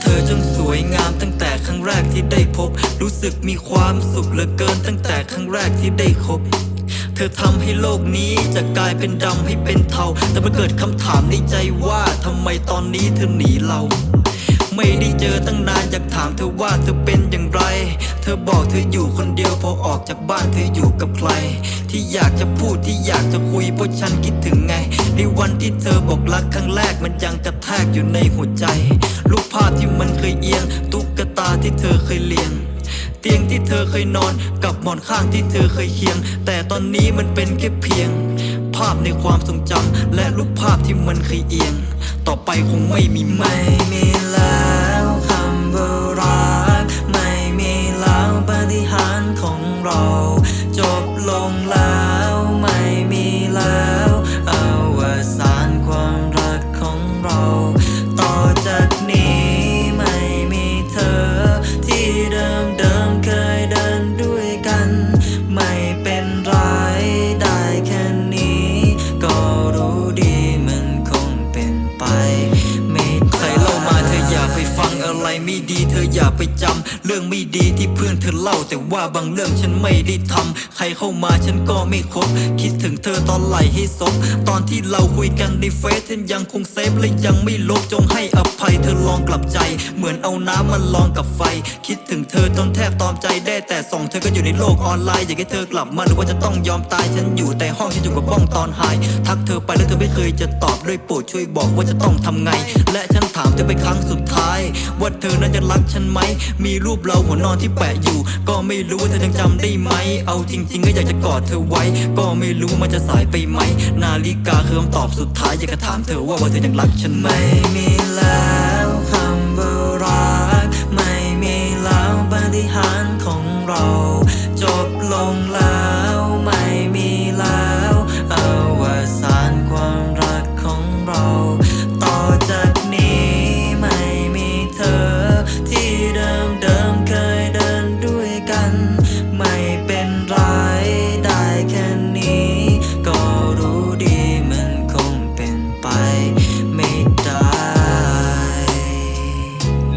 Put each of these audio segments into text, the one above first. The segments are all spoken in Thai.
เธอจึงสวยงามตั้งแต่ครั้งแรกที่ได้พบ รู้สึกมีความสุขเหลือเกินตั้งแต่ครั้งแรกที่ได้คบ เธอทำให้โลกนี้จะกลายเป็นดำให้เป็นเทา แต่มาเกิดคำถามในใจว่าทำไมตอนนี้เธอหนีเรา ไม่ได้เจอตั้งนานอยากถามเธอว่าเธอเป็นอย่างไร ธอบอกเธออยู่คนเดียวพอออกจากบ้านเธออยู่กับใคร ที่อยากจะพูดที่อยากจะคุยเพราะฉันคิดถึงไง ในวันที่เธอบอกรักครั้งแรกมันยังกระแทกอยู่ในหัวใจ รูปภาพที่มันเคยเอียงตุ๊กตาที่เธอเคยเลี้ยง เตียงที่เธอเคยนอนกับหมอนข้างที่เธอเคยเคียง แต่ตอนนี้มันเป็นแค่เพียง ภาพในความทรงจำและรูปภาพที่มันเคยเอียง ต่อไปคงไม่มีไม่มีแล้ว อะไรไม่ดีเธออย่าไปจำเรื่องไม่ดีที่เพื่อนเธอเล่า แต่ว่าบางเรื่องฉันไม่ได้ทำใครเข้ามาฉันก็ไม่คบ คิดถึงเธอตอนไหลให้ซบตอนที่เราคุยกันในเฟซฉันยังคงเซฟและยังไม่ลบจงให้อภัยเธอลองกลับใจ เหมือนเอาน้ำมันลองกับไฟ คิดถึงเธอจนแทบตอมใจได้แต่ส่องเธอก็อยู่ในโลกออนไลน์อยากให้เธอกลับมาหรือว่าจะต้องยอมตายฉันอยู่แต่ห้องฉันอยู่กับบ้องตอนหายทักเธอไปแล้วเธอไม่เคยจะตอบด้วยโปรดช่วยบอกว่าจะต้องทำไง และฉันถามเธอเป็นครั้งสุดท้ายว่าเธอนั้นจะรักฉันไหม มีรูปเราหัวนอนที่แปะอยู่ ก็ไม่รู้ว่าเธอยังจำได้ไหม เอาจริง ๆ ก็อยากจะกอดเธอไว้ ก็ไม่รู้มันจะสายไปไหม นาฬิกาคือคำตอบสุดท้ายอยากจะถามเธอว่าว่าเธอยังรักฉันไหมมีแล้ว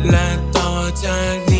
และต่อจาก